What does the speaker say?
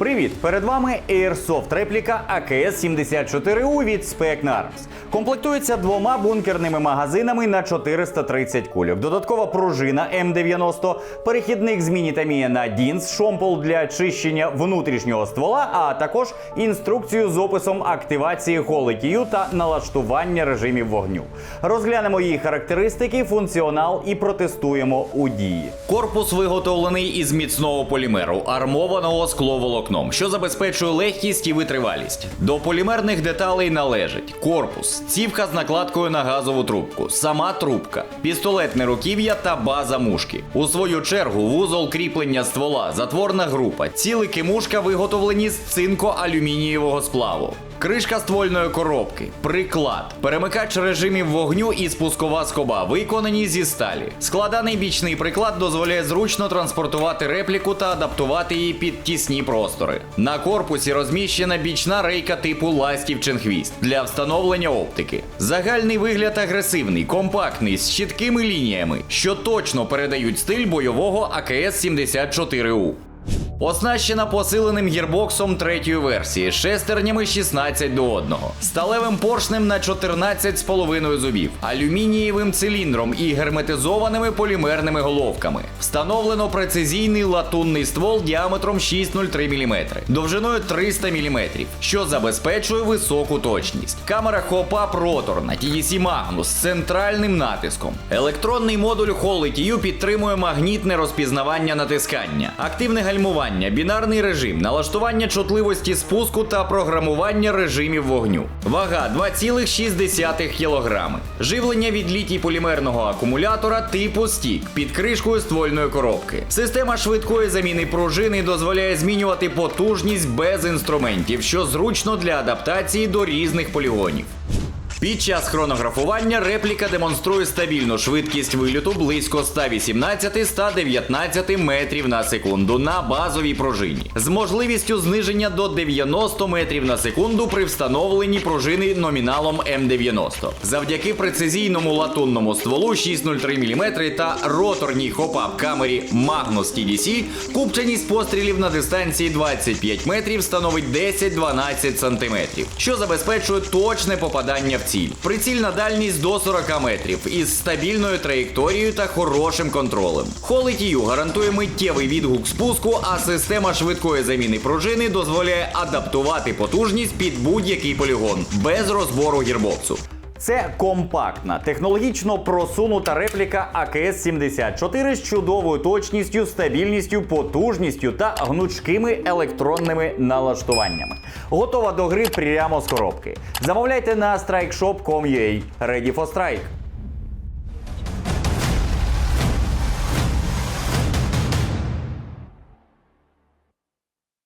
Привіт! Перед вами Airsoft репліка АКС-74У від Spec Arms. Комплектується двома бункерними магазинами на 430 кульок. Додаткова пружина М90, перехідник з міні-тамія на DINS, шомпол для чищення внутрішнього ствола, а також інструкцію з описом активації холикію та налаштування режимів вогню. Розглянемо її характеристики, функціонал і протестуємо у дії. Корпус виготовлений із міцного полімеру, армованого скловолокном, що забезпечує легкість і витривалість. До полімерних деталей належить корпус, цівка з накладкою на газову трубку, сама трубка, пістолетне руків'я та база мушки. У свою чергу вузол кріплення ствола, затворна група, цілики мушка виготовлені з цинко-алюмінієвого сплаву. Кришка ствольної коробки, приклад, перемикач режимів вогню і спускова скоба виконані зі сталі. Складаний бічний приклад дозволяє зручно транспортувати репліку та адаптувати її під тісні простори. На корпусі розміщена бічна рейка типу ластівчин хвіст для встановлення оптики. Загальний вигляд агресивний, компактний, з чіткими лініями, що точно передають стиль бойового АКС-74У. Оснащена посиленим гірбоксом третьої версії, шестернями 16 до 1, сталевим поршнем на 14,5 зубів, алюмінієвим циліндром і герметизованими полімерними головками. Встановлено прецизійний латунний ствол діаметром 6,03 мм, довжиною 300 мм, що забезпечує високу точність. Камера хопап роторна TDC Magnus з центральним натиском. Електронний модуль Hall підтримує магнітне розпізнавання натискання, активне гальмування, бінарний режим, налаштування чутливості спуску та програмування режимів вогню. Вага 2,6 кг. Живлення від літій полімерного акумулятора типу стік під кришкою ствольної коробки. Система швидкої заміни пружини дозволяє змінювати потужність без інструментів, що зручно для адаптації до різних полігонів. Під час хронографування репліка демонструє стабільну швидкість вильоту близько 118-119 метрів на секунду на базовій пружині, з можливістю зниження до 90 метрів на секунду при встановленні пружини номіналом М90. Завдяки прецизійному латунному стволу 6,03 мм та роторній хопап камері Magnus TDC купченість пострілів на дистанції 25 метрів становить 10-12 см, що забезпечує точне попадання в ціль. Прицільна дальність до 40 метрів із стабільною траєкторією та хорошим контролем. Холикію гарантує миттєвий відгук спуску, а система швидкої заміни пружини дозволяє адаптувати потужність під будь-який полігон без розбору гірбоксу. Це компактна, технологічно просунута репліка АКС-74 з чудовою точністю, стабільністю, потужністю та гнучкими електронними налаштуваннями. Готова до гри прямо з коробки. Замовляйте на strikeshop.com.ua. Ready for strike!